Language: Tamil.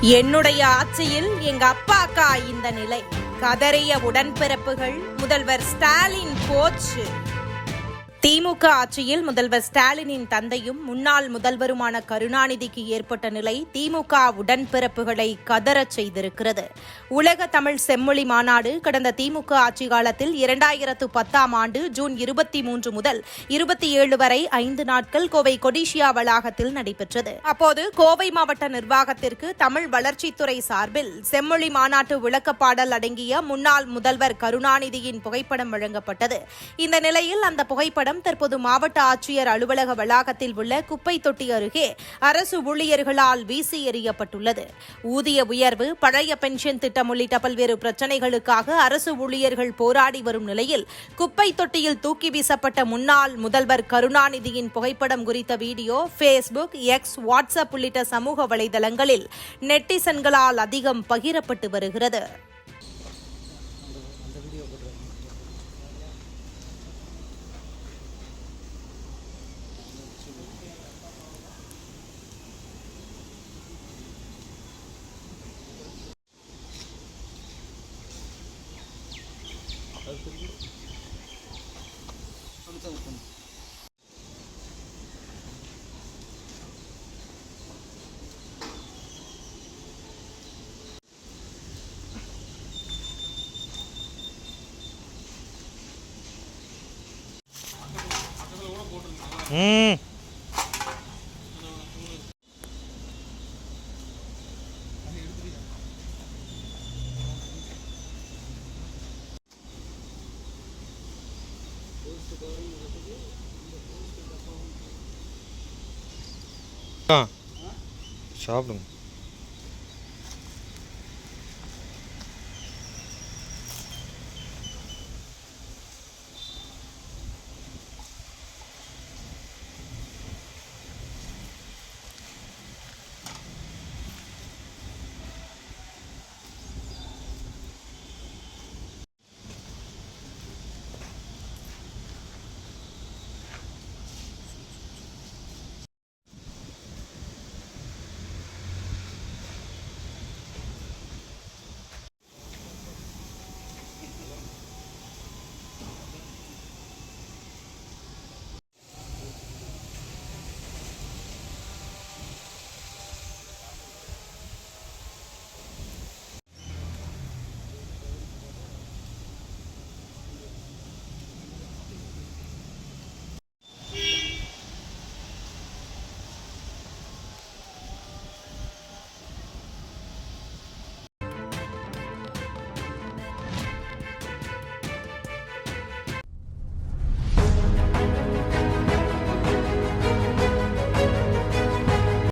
என்னுடைய ஆட்சியில் எங்க அப்பாக்கா இந்த நிலை. கதறிய உடன்பிறப்புகள் முதல்வர் ஸ்டாலின் போச்சு. திமுக ஆட்சியில் முதல்வர் ஸ்டாலினின் தந்தையும் முன்னாள் முதல்வருமான கருணாநிதிக்கு ஏற்பட்ட நிலை திமுக உடன்பிறப்புகளை கதறச் செய்திருக்கிறது. உலக தமிழ் செம்மொழி மாநாடு கடந்த திமுக ஆட்சி காலத்தில் இரண்டாயிரத்து பத்தாம் ஆண்டு ஜூன் இருபத்தி மூன்று முதல் இருபத்தி ஏழு வரை ஐந்து நாட்கள் கோவை கொடிஷியா வளாகத்தில் நடைபெற்றது. அப்போது கோவை மாவட்ட நிர்வாகத்திற்கு தமிழ் வளர்ச்சித்துறை சார்பில் செம்மொழி மாநாட்டு விளக்கப்பாடல் அடங்கிய முன்னாள் முதல்வர் கருணாநிதியின் புகைப்படம் வழங்கப்பட்டது. இந்த நிலையில் அந்த புகைப்படம் தற்போது மாவட்ட ஆட்சியர் அலுவலக வளாகத்தில் உள்ள குப்பை தொட்டி அருகே அரசு ஊழியர்களால் வீசி எறியப்பட்டுள்ளது. ஊதிய உயர்வு பழைய பென்ஷன் திட்டம் உள்ளிட்ட பல்வேறு பிரச்சினைகளுக்காக அரசு ஊழியர்கள் போராடி வரும் நிலையில் குப்பை தொட்டியில் தூக்கி வீசப்பட்ட முன்னாள் முதல்வர் கருணாநிதியின் புகைப்படம் குறித்த வீடியோ ஃபேஸ்புக் எக்ஸ் வாட்ஸ்அப் உள்ளிட்ட சமூக வலைதளங்களில் நெட்டிசன்களால் அதிகம் பகிரப்பட்டு வருகிறது. হুম। షాప్